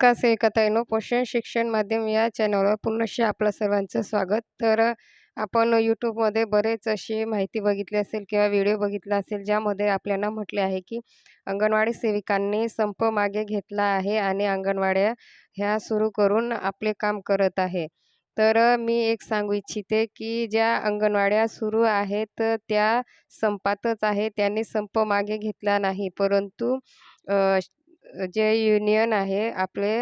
नमस्कार सेविकाताईंनो पोषण शिक्षण माध्यम या चॅनलवर पुनश्च आपलं सर्वांचं स्वागत. तर आपण यूट्यूबमध्ये बरेच अशी माहिती बघितली असेल किंवा व्हिडिओ बघितला असेल ज्यामध्ये आपल्याला म्हटले आहे की अंगणवाडी सेविकांनी संप मागे घेतला आहे आणि अंगणवाड्या ह्या सुरू करून आपले काम करत आहे. तर मी एक सांगू इच्छिते की ज्या अंगणवाड्या सुरू आहेत त्या संपातच आहे. त्यांनी संप मागे घेतला नाही. परंतु जे युनियन आहे आपले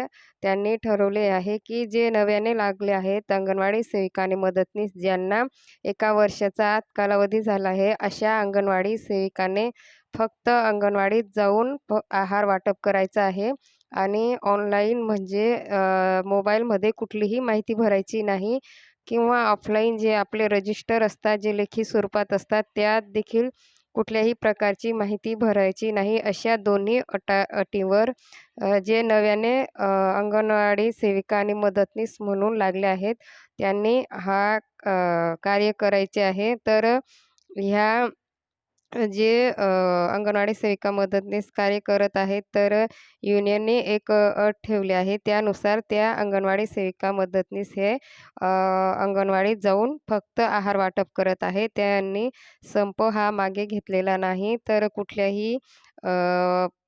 त्यांनी ठरवले आहे की जे नव्याने लागले आहेत अंगणवाडी सेविका आणि मदतनीस ज्यांना एका वर्षाचा आत कालावधी झाला आहे अशा अंगणवाडी सेविकाने फक्त अंगणवाडीत जाऊन आहार वाटप करायचा आहे आणि ऑनलाईन म्हणजे मोबाईलमध्ये कुठलीही माहिती भरायची नाही किंवा ऑफलाईन जे आपले रजिस्टर असतात जे लेखी स्वरूपात असतात त्यात देखील कुठल्याही प्रकारची माहिती भरायची नाही. अशा दोन्ही अटा अटीवर जे नव्याने अंगणवाडी सेविका आणि मदतनीस म्हणून लागले आहेत त्यांनी हा कार्य करायचे आहे. तर ह्या जे अंगणवाडी सेविका मदतनीस कार्य करत आहेत तर युनियनने एक अट ठेवली आहे. त्यानुसार त्या अंगणवाडी सेविका मदतनीस हे अंगणवाडीत जाऊन फक्त आहार वाटप करत आहे. त्यांनी संप हा मागे घेतलेला नाही तर कुठल्याही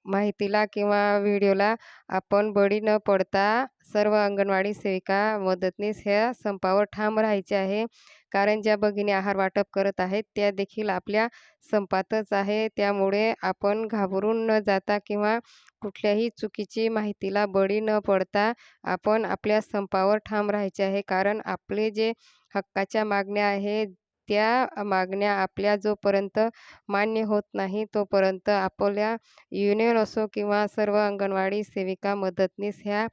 माहितीला किंवा व्हिडिओला आपण बळी न पडता सर्व अंगणवाडी सेविका मदतनीस ह्या संपावर ठाम राहायचे आहे. कारण ज्या भगिनी आहार वाटप करत आहेत त्या देखील आपल्या संपातच आहे. त्यामुळे आपण घाबरून न जाता किंवा कुठल्याही चुकीची माहितीला बळी न पडता आपण आपल्या संपावर ठाम राहायचे आहे. कारण आपले जे हक्काच्या मागण्या आहे त्या मागण्या आपल्या जोपर्यंत मान्य होत नाही तोपर्यंत आपल्या युनियन असो किंवा सर्व अंगणवाडी सेविका मदतनीस ह्या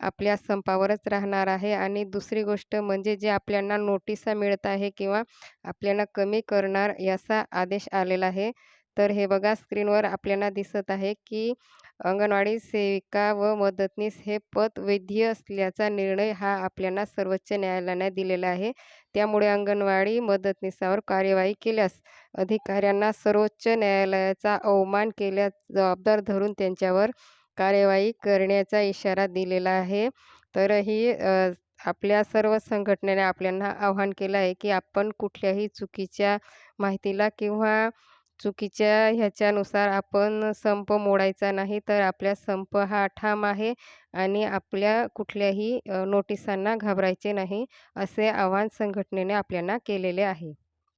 आपल्या संपावरच राहणार आहे. आणि दुसरी गोष्ट म्हणजे जे आपल्याला नोटिसा मिळत आहे किंवा आपल्याला कमी करणार याचा आदेश आलेला आहे. तर हे बघा स्क्रीनवर आपल्याला दिसत आहे की अंगणवाडी सेविका व मदतनीस हे पद वैध असल्याचा निर्णय हा आपल्याला सर्वोच्च न्यायालयाने दिलेला आहे. त्यामुळे अंगणवाडी मदतनीसावर कार्यवाही केल्यास अधिकाऱ्यांना सर्वोच्च न्यायालयाचा अवमान केल्यास जबाबदार धरून त्यांच्यावर कार्यवाही करण्याचा इशारा दिलेला आहे. तर ही आपल्या सर्व संघटनेने आपल्याला आव्हान केलं आहे की आपण कुठल्याही चुकीच्या माहितीला किंवा चुकीच्या ह्याच्यानुसार आपण संप मोडायचा नाही तर आपल्या संप हा ठाम आहे आणि आपल्या कुठल्याही नोटिसांना घाबरायचे नाही असे आवाहन संघटनेने आपल्याला केलेले आहे.